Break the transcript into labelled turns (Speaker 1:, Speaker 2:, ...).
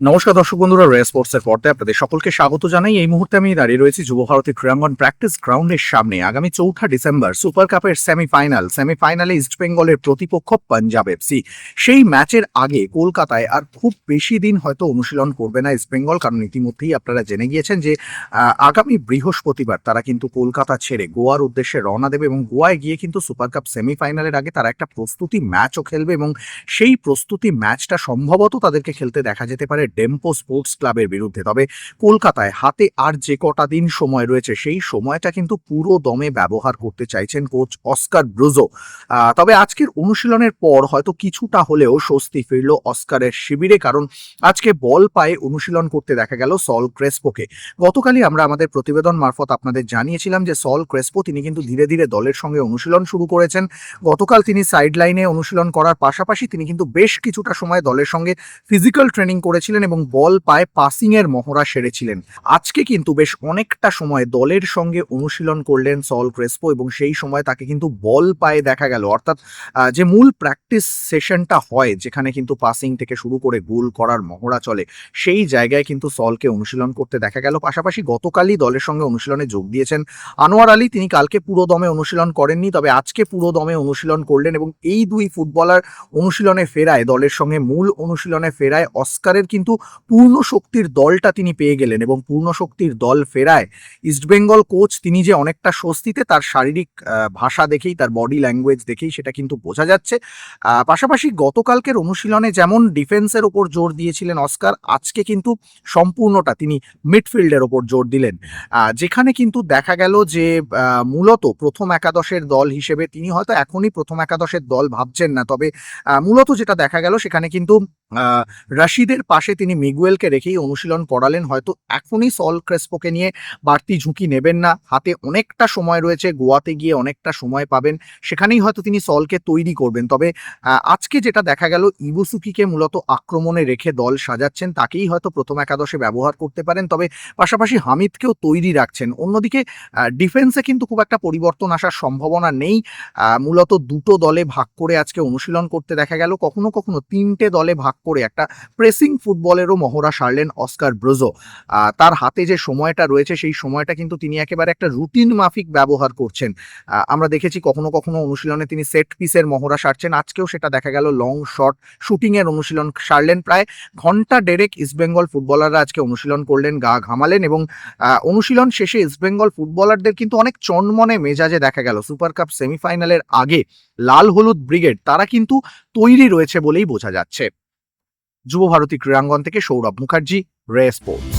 Speaker 1: নমস্কার দর্শক বন্ধুরা রে স্পোর্টসের পর্দায় আপনাদের সকলকে স্বাগত জানাই। এই মুহূর্তে আমি দাঁড়িয়ে রয়েছি যুব ভারতী ক্রীড়াঙ্গন প্র্যাকটিস গ্রাউন্ডের সামনে। আগামী চৌঠা ডিসেম্বর সুপার কাপের সেমিফাইনাল সেমিফাইনালে ইস্টবেঙ্গলের প্রতিপক্ষ পাঞ্জাব এফসি সেই ম্যাচের আগে কলকাতায় আর খুব বেশি দিন হয়তো অনুশীলন করবে না ইস্টবেঙ্গল কারণ ইতিমধ্যেই আপনারা জেনে গিয়েছেন যে আগামী বৃহস্পতিবার তারা কিন্তু কলকাতা ছেড়ে গোয়ার উদ্দেশ্যে রওনা দেবে এবং গোয়ায় গিয়ে কিন্তু সুপার কাপ সেমিফাইনালের আগে তারা একটা প্রস্তুতি ম্যাচও খেলবে এবং সেই প্রস্তুতি ম্যাচটা সম্ভবত তাদেরকে খেলতে দেখা যেতে পারে ডেম্পো স্পোর্টস ক্লাবের বিরুদ্ধে। তবে কলকাতায় হাতে আর যে কটা দিন সময় রয়েছে, সেই সময়টা কিন্তু পুরো দমে ব্যবহার করতে চাইছেন কোচ অস্কার ব্রুজো। তবে আজকের অনুশীলনের পর হয়তো কিছুটা হলেও স্বস্তি ফিরল অস্কারের শিবিরে, কারণ আজকে বল পায়ে অনুশীলন করতে দেখা গেল সল ক্রেসপোকে। গতকালই আমরা আমাদের প্রতিবেদন মারফত আপনাদের জানিয়েছিলাম যে সল ক্রেসপো তিনি কিন্তু ধীরে ধীরে দলের সঙ্গে অনুশীলন শুরু করেছেন। গতকাল তিনি সাইড লাইনে অনুশীলন করার পাশাপাশি তিনি কিন্তু বেশ কিছুটা সময় দলের সঙ্গে ফিজিক্যাল ট্রেনিং করেছিলেন। এবং বল পায় পাসিং এর মহড়া সেরেছিলেন। আজকে কিন্তু বেশ অনেকটা সময় দলের সঙ্গে অনুশীলন করলেন সল ক্রেসপো এবং সেই সময় তাকে কিন্তু বল পায়ে দেখা গেল। অর্থাৎ যে মূল প্র্যাকটিস সেশনটা হয়, যেখানে কিন্তু পাসিং থেকে শুরু করে গোল করার মহড়া চলে, সেই জায়গায় কিন্তু সলকে অনুশীলন করতে দেখা গেল। পাশাপাশি গতকালই দলের সঙ্গে অনুশীলনে যোগ দিয়েছেন আনোয়ার আলী। তিনি কালকে পুরো দমে অনুশীলন করেননি, তবে আজকে পুরো দমে অনুশীলন করলেন এবং এই দুই ফুটবলার অনুশীলনে ফেরায়, দলের সঙ্গে মূল অনুশীলনে ফেরায় অস্কারের কিন্তু পূর্ণ শক্তির দলটা তিনি পেয়ে গেলেন এবং পূর্ণ শক্তির দল ফেরায় ইস্টবেঙ্গল কোচ তিনি যে অনেকটা স্বস্তিতে তার শারীরিক ভাষা দেখেই, তার বডি ল্যাঙ্গুয়েজ দেখেই সেটা কিন্তু বোঝা যাচ্ছে। পাশাপাশি গতকালকের অনুশীলনে যেমন ডিফেন্সের ওপর জোর দিয়েছিলেন অস্কার, আজকে কিন্তু সম্পূর্ণটা তিনি মিডফিল্ডের ওপর জোর দিলেন। যেখানে কিন্তু দেখা গেল যে মূলত প্রথম একাদশের দল হিসেবে তিনি হয়তো এখনই প্রথম একাদশের দল ভাবছেন না, তবে মূলত যেটা দেখা গেল সেখানে কিন্তু রাশিদের পাশে তিনি মিগুয়েলকে রেখেই অনুশীলন করালেন, হয়তো এখনই সল ক্রেসপোকে নিয়ে বাড়তি ঝুঁকি নেবেন না। হাতে অনেকটা সময় রয়েছে, গোয়াতে গিয়ে অনেকটা সময় পাবেন, সেখানেই হয়তো তিনি সলকে তৈরি করবেন। তবে আজকে যেটা দেখা গেল, ইবুসুকিকে মূলত আক্রমণে রেখে দল সাজাচ্ছেন, তাকেই হয়তো প্রথম একাদশে ব্যবহার করতে পারেন, তবে পাশাপাশি হামিদকেও তৈরি রাখছেন। অন্যদিকে ডিফেন্সে কিন্তু খুব একটা পরিবর্তন আসার সম্ভাবনা নেই। মূলত দুটো দলে ভাগ করে আজকে অনুশীলন করতে দেখা গেল, কখনো কখনো তিনটে দলে ভাগ করে একটা প্রেসিং ফুটবলেরও মহড়া সারলেন অস্কার ব্রোজো। তার হাতে যে সময়টা রয়েছে, সেই সময়টা কিন্তু তিনি একেবারে একটা রুটিন মাফিক ব্যবহার করছেন। আমরা দেখেছি কখনো কখনো অনুশীলনে তিনি সেট পিসের মহড়া সারছেন। আজকেও সেটা দেখা গেল লং শট শুটিং এর অনুশীলন সারলেন। প্রায় ঘণ্টা ডেরেক ইস্টবেঙ্গল ফুটবলাররা আজকে অনুশীলন করলেন, গা ঘামালেন এবং অনুশীলন শেষে ইস্টবেঙ্গল ফুটবলারদের কিন্তু অনেক চনমনে মেজাজে দেখা গেল। সুপার কাপ সেমিফাইনালের আগে লাল হলুদ ব্রিগেড, তারা কিন্তু তৈরি রয়েছে বলেই বোঝা যাচ্ছে। যুব ভারতী ক্রীড়াঙ্গন থেকে সৌরভ মুখার্জি রে স্পোর্টস